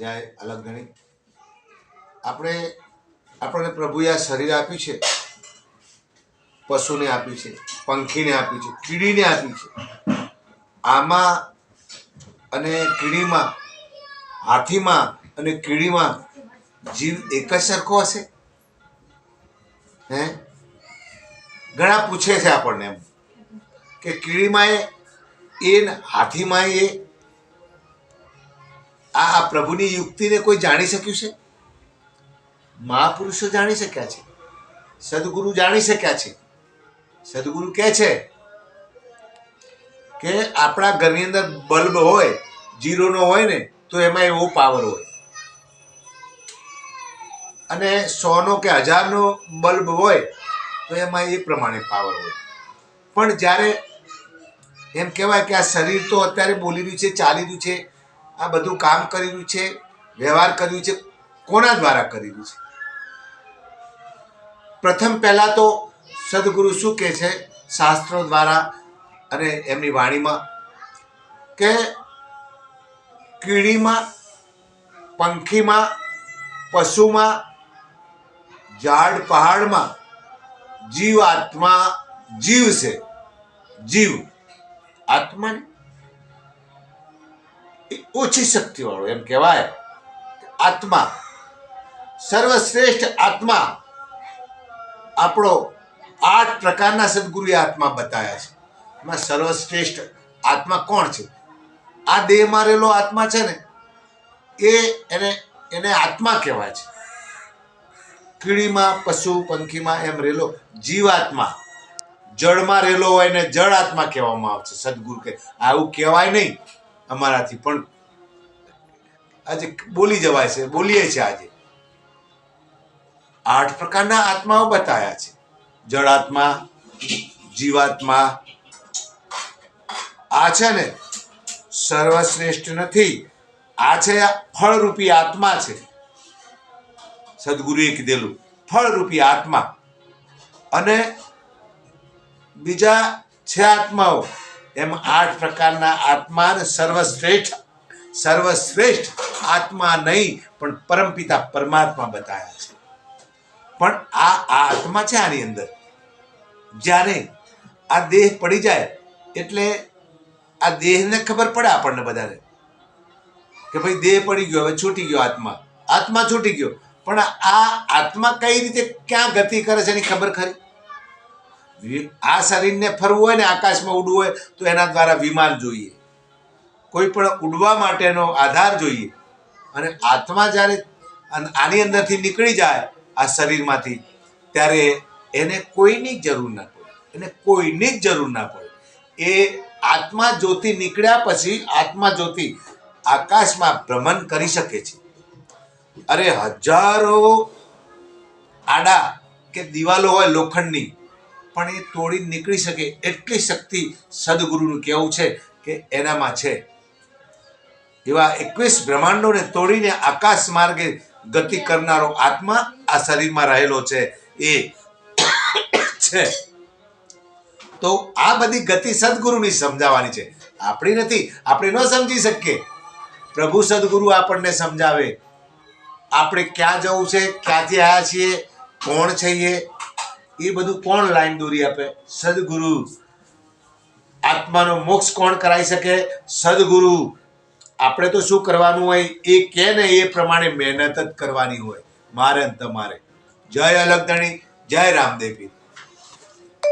જય અલગ ગણી આપણે, આપણને પ્રભુએ આ શરીર આપ્યું છે, પશુને આપ્યું છે, પંખીને આપ્યું છે, કીડીને આપ્યું છે. આમાં અને કીડીમાં, હાથીમાં અને કીડીમાં જીવ એક જ સરખો હશે? હે? ઘણા પૂછે છે આપણને એમ કે કીડીમાં એ હાથીમાં એ આ પ્રભુની યુક્તિને કોઈ જાણી શક્યું છે? મહાપુરુષો જાણી શક્યા છે. સદગુરુ જાણી શક્યા છે. સદગુરુ કહે છે કે આપણા ઘરની અંદર બલ્બ હોય, જીરોનો હોય ને, તો એમાં એવો પાવર હોય. અને સોનો કે હજારનો બલ્બ હોય, તો એમાં એ પ્રમાણે પાવર હોય. પણ જ્યારે એમ કહેવાય કે આ શરીર તો અત્યારે બોલી રહ્યું છે, ચાલી રહ્યું છે આ બધું કામ કર્યું છે, વ્યવહાર કર્યું છે, કોના દ્વારા કરેલું છે? પ્રથમ પહેલાં તો સદગુરુ શું કહે છે? શાસ્ત્રો દ્વારા અને એમની વાણીમાં કે કીડીમાં, પંખીમાં, પશુમાં, ઝાડ પહાડમાં જીવ આત્મા જીવ છે, જીવ. આત્મા એ ઓછી શક્તિવાળો એમ કહેવાય. આત્મા, સર્વશ્રેષ્ઠ આત્મા આપણો આઠ પ્રકારના સદગુરુએ આત્મા બતાવ્યા છે. એમાં સર્વશ્રેષ્ઠ આત્મા કોણ છે? આ દેહમાં રહેલો આત્મા છે ને, એ એને એને આત્મા કહેવાય છે. કીડીમાં, પશુ, પંખીમાં એમ રહેલો જીવાત્મા. જળમાં રહેલો હોય ને જળ આત્મા કહેવામાં આવે છે, સદગુરુ કે આવું કહેવાય નહીં. અમારાથી પણ આજે બોલી જવાય છે, બોલીએ છે આજે. આઠ પ્રકારના આત્માઓ બતાવ્યા છે. જળાત્મા જીવાત્મા. આ છે ને સર્વશ્રેષ્ઠ નથી, આ છે ફળરૂપી આત્મા છે. સદગુરુએ કીધેલું, ફળરૂપી આત્મા. અને બીજા છે આત્માઓ એમ આઠ પ્રકારના આત્મા અને સર્વશ્રેષ્ઠ સર્વશ્રેષ્ઠ આત્મા નહીં, પણ પરમપિતા પરમાત્મા બતાવ્યા છે. પણ આ આ આત્મા છે આની અંદર? જ્યારે આ દેહ પડી જાય, એટલે આ દેહને ખબર પડે આપણને બધાને કે ભાઈ દેહ પડી ગયો, હવે છૂટી ગયો આત્મા. આત્મા છૂટી ગયો. પણ આ આત્મા કઈ રીતે ક્યાં ગતિ કરે છે એની ખબર ખરી? આ શરીરને ફરવું હોય ને આકાશમાં ઉડવું હોય, તો એના દ્વારા વિમાન જોઈએ. કોઈ પણ ઉડવા માટેનો આધાર જોઈએ. અને આત્મા જ્યારે આની અંદરથી નીકળી જાય, આ શરીરમાંથી, ત્યારે એને કોઈની જરૂર ના પડે. એને કોઈની જ જરૂર ના પડે. એ આત્મા જ્યોતિ નીકળ્યા પછી આત્મા જ્યોતિ આકાશમાં ભ્રમણ કરી શકે છે. અરે હજારો આડા કે દિવાલો હોય લોખંડની પણ એ તોડી નીકળી શકે એટલી શક્તિ સદગુરુનું કહેવું છે કે એનામાં છે. એવા એકવીસ બ્રહ્માંડોને તોડીને આકાશ માર્ગે ગતિ કરનારો આત્મા આ શરીરમાં રહેલો છે. એ છે. તો આ બધી ગતિ સદગુરુની સમજાવવાની છે. આપણી નથી, આપણે ન સમજી શકીએ. પ્રભુ સદગુરુ આપણને સમજાવે. આપણે ક્યાં જવું છે, ક્યાંથી આવ્યા છીએ, કોણ છીએ એ બધું કોણ લાઈન દોરી આપે? સદગુરુ. આત્માનો મોક્ષ કોણ કરાવી શકે? સદગુરુ. આપણે તો શું કરવાનું હોય? એ કે ને એ પ્રમાણે મહેનત જ કરવાની હોય. મારે તમારે. જય અલગધણી જય રામદેવી